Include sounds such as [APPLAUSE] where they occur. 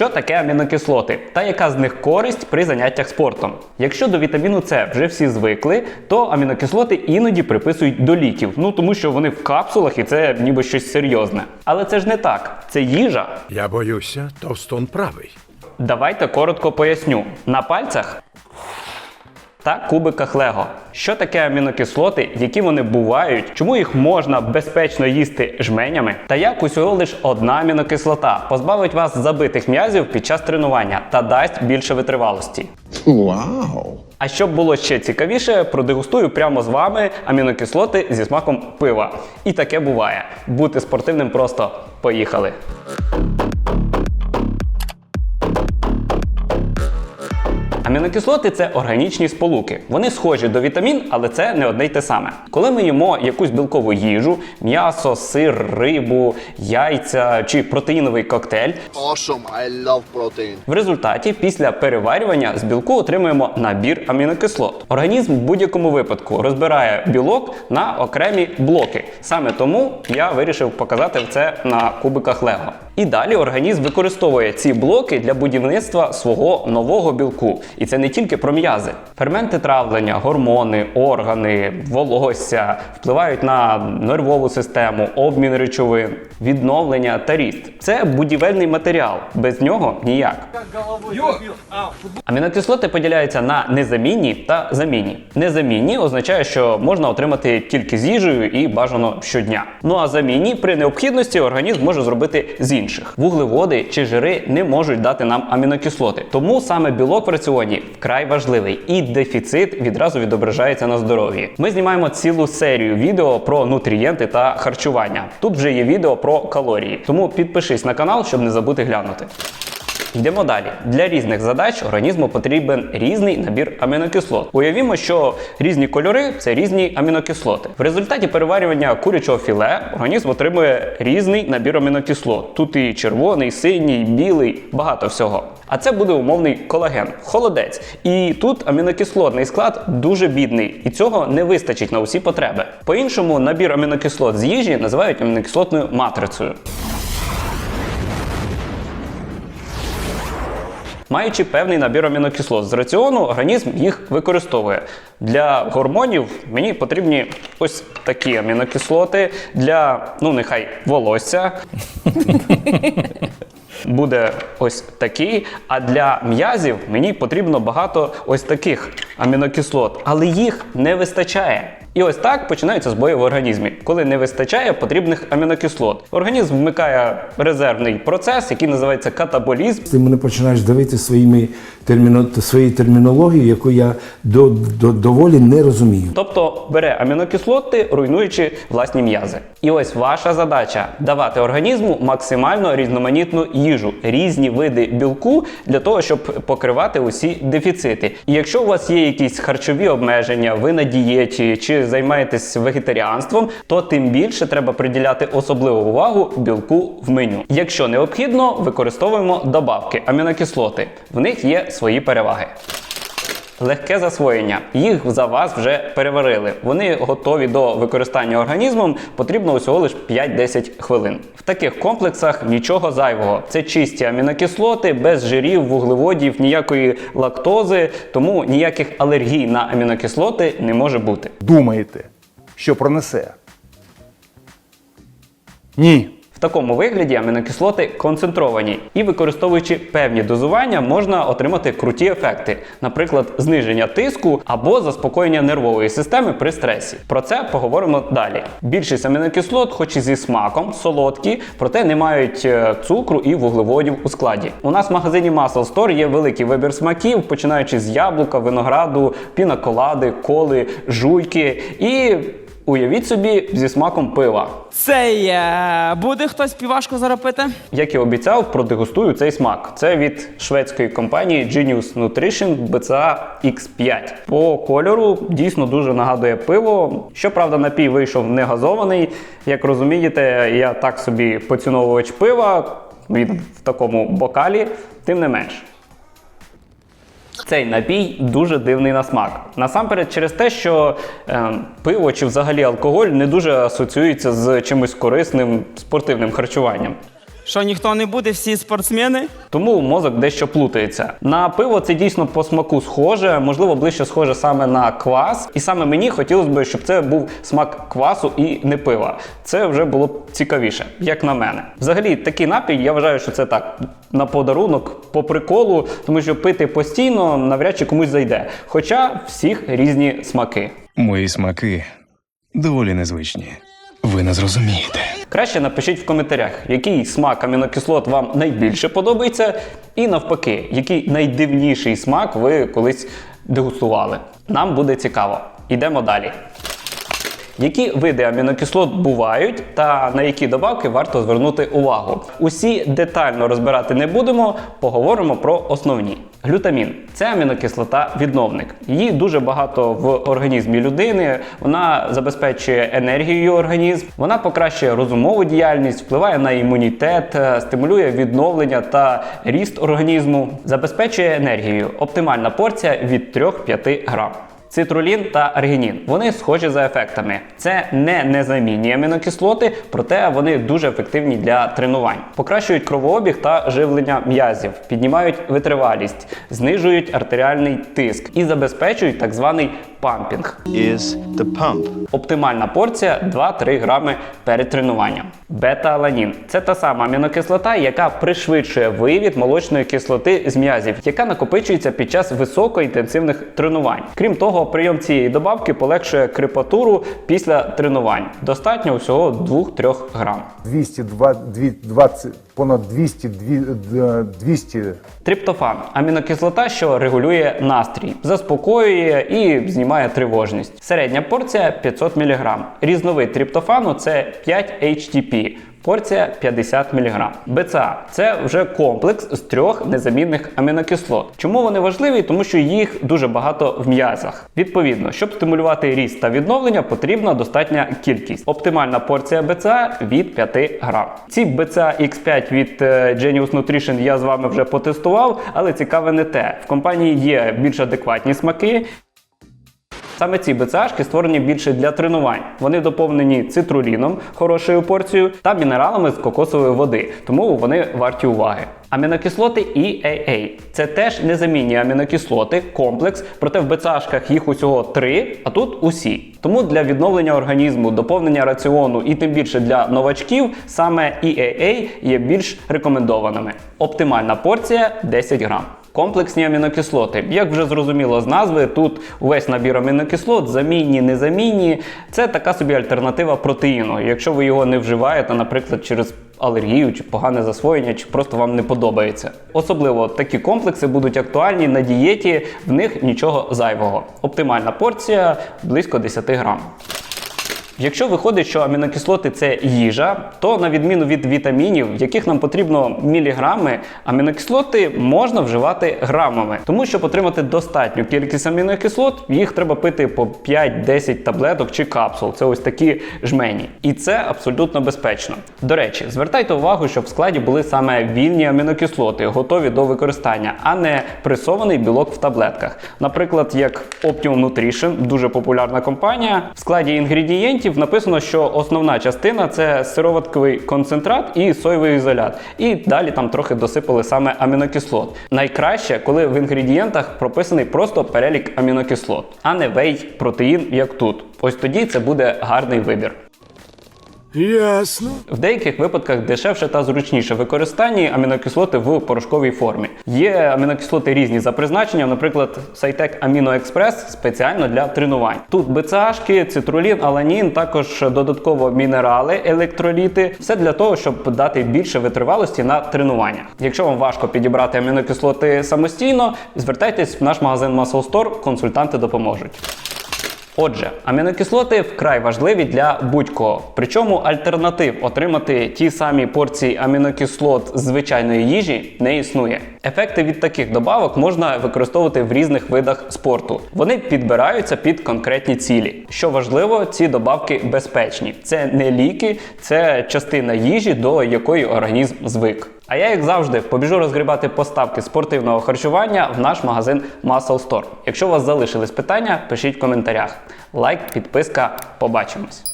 Що таке амінокислоти та яка з них користь при заняттях спортом? Якщо до вітаміну С вже всі звикли, то амінокислоти іноді приписують до ліків, ну тому що вони в капсулах і це ніби щось серйозне. Але це ж не так. Це їжа. Я боюся, Товстон правий. Давайте коротко поясню. На пальцях та кубиках Лего. Що таке амінокислоти, які вони бувають, чому їх можна безпечно їсти жменями, та як усього лиш одна амінокислота позбавить вас забитих м'язів під час тренування та дасть більше витривалості. Вау! А щоб було ще цікавіше, продегустую прямо з вами амінокислоти зі смаком пива. І таке буває. Бути спортивним просто поїхали. Амінокислоти це органічні сполуки. Вони схожі до вітамін, але це не одне й те саме. Коли ми їмо якусь білкову їжу, м'ясо, сир, рибу, яйця чи протеїновий коктейль, Awesome. I love protein. в результаті після переварювання з білку отримуємо набір амінокислот. Організм в будь-якому випадку розбирає білок на окремі блоки. Саме тому я вирішив показати це на кубиках Лего. І далі організм використовує ці блоки для будівництва свого нового білку. І це не тільки про м'язи. Ферменти травлення, гормони, органи, волосся впливають на нервову систему, обмін речовин, відновлення та ріст. Це будівельний матеріал. Без нього ніяк. Амінокислоти поділяються на незамінні та замінні. Незамінні означає, що можна отримати тільки з їжею і бажано щодня. Ну а замінні при необхідності організм може зробити з інших. Вуглеводи чи жири не можуть дати нам амінокислоти. Тому саме білок в раціоні вкрай важливий, і дефіцит відразу відображається на здоров'ї. Ми знімаємо цілу серію відео про нутрієнти та харчування. Тут вже є відео про калорії. Тому підпишись на канал, щоб не забути глянути. Йдемо далі. Для різних задач організму потрібен різний набір амінокислот. Уявімо, що різні кольори це різні амінокислоти. В результаті переварювання курячого філе організм отримує різний набір амінокислот. Тут і червоний, синій, білий, багато всього. А це буде умовний колаген, холодець. І тут амінокислотний склад дуже бідний, і цього не вистачить на усі потреби. По-іншому, набір амінокислот з їжі називають амінокислотною матрицею. Маючи певний набір амінокислот з раціону, організм їх використовує. Для гормонів мені потрібні ось такі амінокислоти. Для, ну нехай, волосся. [LAUGHS] Буде ось такий, а для м'язів мені потрібно багато ось таких амінокислот, але їх не вистачає. І ось так починаються збої в організмі, коли не вистачає потрібних амінокислот. Організм вмикає резервний процес, який називається катаболізм. Ти мене починаєш давити своїми терміно, своєю термінологією, яку я до, до, доволі не розумію. Тобто бере амінокислоти, руйнуючи власні м'язи. І ось ваша задача давати організму максимально різноманітну їжу, різні види білку для того, щоб покривати усі дефіцити. І якщо у вас є якісь харчові обмеження, ви на дієті чи займаєтесь вегетаріанством, то тим більше треба приділяти особливу увагу білку в меню. Якщо необхідно, використовуємо добавки амінокислоти. В них є свої переваги. Легке засвоєння. Їх за вас вже переварили. Вони готові до використання організмом. Потрібно усього лише 5-10 хвилин. В таких комплексах нічого зайвого. Це чисті амінокислоти, без жирів, вуглеводів, ніякої лактози, тому ніяких алергій на амінокислоти не може бути. думаєте, що пронесе? Ні. Такому вигляді амінокислоти концентровані, і використовуючи певні дозування, можна отримати круті ефекти, наприклад, зниження тиску або заспокоєння нервової системи при стресі. Про це поговоримо далі. Більшість амінокислот, хоч і зі смаком, солодкі, проте не мають е, цукру і вуглеводів у складі. У нас в магазині Muscle Store є великий вибір смаків, починаючи з яблука, винограду, пінаколади, коли, жуйки і. Уявіть собі зі смаком пива. Цей е, буде хтось півашку зараз? Як і обіцяв, продегустую цей смак. Це від шведської компанії Genius Nutrition BCA X5. По кольору дійсно дуже нагадує пиво. Щоправда, напій вийшов не газований. Як розумієте, я так собі поціновувач пива. Він в такому бокалі, тим не менш. Цей напій дуже дивний на смак. Насамперед, через те, що е, пиво чи взагалі алкоголь не дуже асоціюється з чимось корисним спортивним харчуванням. Що ніхто не буде, всі спортсмени? Тому мозок дещо плутається. На пиво це дійсно по смаку схоже, можливо, ближче схоже саме на квас. І саме мені хотілося б, щоб це був смак квасу і не пива. Це вже було б цікавіше, як на мене. Взагалі, такий напій, я вважаю, що це так на подарунок, по приколу, тому що пити постійно навряд чи комусь зайде. Хоча всіх різні смаки. Мої смаки доволі незвичні. Ви не зрозумієте. Краще напишіть в коментарях, який смак амінокислот вам найбільше подобається, і навпаки, який найдивніший смак ви колись дегустували. Нам буде цікаво. Йдемо далі. Які види амінокислот бувають та на які добавки варто звернути увагу? Усі детально розбирати не будемо, поговоримо про основні. Глютамін це амінокислота відновник. Її дуже багато в організмі людини. Вона забезпечує енергію організм, вона покращує розумову діяльність, впливає на імунітет, е, стимулює відновлення та ріст організму, забезпечує енергію. Оптимальна порція від 3-5 грам. Цитрулін та аргінін. Вони схожі за ефектами. Це не незамінні амінокислоти, проте вони дуже ефективні для тренувань. Покращують кровообіг та живлення м'язів, піднімають витривалість, знижують артеріальний тиск і забезпечують так званий пампінг. is the pump. Оптимальна порція 2-3 грами перед тренуванням. Бета-аланін це та сама амінокислота, яка пришвидшує вивід молочної кислоти з м'язів, яка накопичується під час високоінтенсивних тренувань. Крім того, прийом цієї добавки полегшує крепатуру після тренувань. Достатньо всього 2-3 грам. 220, понад 200, дві- 200 Триптофан амінокислота, що регулює настрій, заспокоює і знімає тривожність. Середня порція 500 мг. Різновид триптофану це 5 HTP. Порція 50 мг. БЦА це вже комплекс з трьох незамінних амінокислот. Чому вони важливі? Тому що їх дуже багато в м'язах. Відповідно, щоб стимулювати ріст та відновлення, потрібна достатня кількість. Оптимальна порція БЦА від 5 грам. Ці БЦА X5 від е, Genius Nutrition я з вами вже потестував, але цікаве не те. В компанії є більш адекватні смаки. Саме ці БЦАшки створені більше для тренувань. Вони доповнені цитруліном, хорошою порцією, та мінералами з кокосової води, тому вони варті уваги. Амінокислоти EAA – це теж незамінні амінокислоти, комплекс, проте в БЦАшках їх усього три, а тут усі. Тому для відновлення організму, доповнення раціону і тим більше для новачків саме EAA є більш рекомендованими. Оптимальна порція 10 грам. Комплексні амінокислоти. Як вже зрозуміло з назви, тут увесь набір амінокислот, замінні, незамінні. Це така собі альтернатива протеїну. Якщо ви його не вживаєте, наприклад, через алергію чи погане засвоєння, чи просто вам не подобається. Особливо такі комплекси будуть актуальні на дієті, в них нічого зайвого. Оптимальна порція близько 10 грам. Якщо виходить, що амінокислоти це їжа, то на відміну від вітамінів, яких нам потрібно міліграми, амінокислоти можна вживати грамами. Тому щоб отримати достатню кількість амінокислот, їх треба пити по 5-10 таблеток чи капсул. Це ось такі жмені. І це абсолютно безпечно. До речі, звертайте увагу, щоб в складі були саме вільні амінокислоти, готові до використання, а не пресований білок в таблетках. Наприклад, як Optimum Nutrition, дуже популярна компанія. В складі інгредієнтів написано, що основна частина це сироватковий концентрат і соєвий ізолят. І далі там трохи досипали саме амінокислот. Найкраще, коли в інгредієнтах прописаний просто перелік амінокислот, а не вей протеїн, як тут. Ось тоді це буде гарний вибір. Ясно. В деяких випадках дешевше та зручніше використання амінокислоти в порошковій формі. Є амінокислоти різні за призначенням, наприклад, Сайтек Аміно Експрес спеціально для тренувань. Тут БЦАшки, цитрулін, аланін, також додатково мінерали, електроліти. Все для того, щоб дати більше витривалості на тренуваннях. Якщо вам важко підібрати амінокислоти самостійно, звертайтесь в наш магазин Muscle Store, консультанти допоможуть. Отже, амінокислоти вкрай важливі для будь-кого. Причому альтернатив отримати ті самі порції амінокислот звичайної їжі не існує. Ефекти від таких добавок можна використовувати в різних видах спорту. Вони підбираються під конкретні цілі. Що важливо, ці добавки безпечні. Це не ліки, це частина їжі, до якої організм звик. А я, як завжди, побіжу розгрібати поставки спортивного харчування в наш магазин Muscle Store. Якщо у вас залишились питання, пишіть в коментарях. Лайк, підписка, побачимось.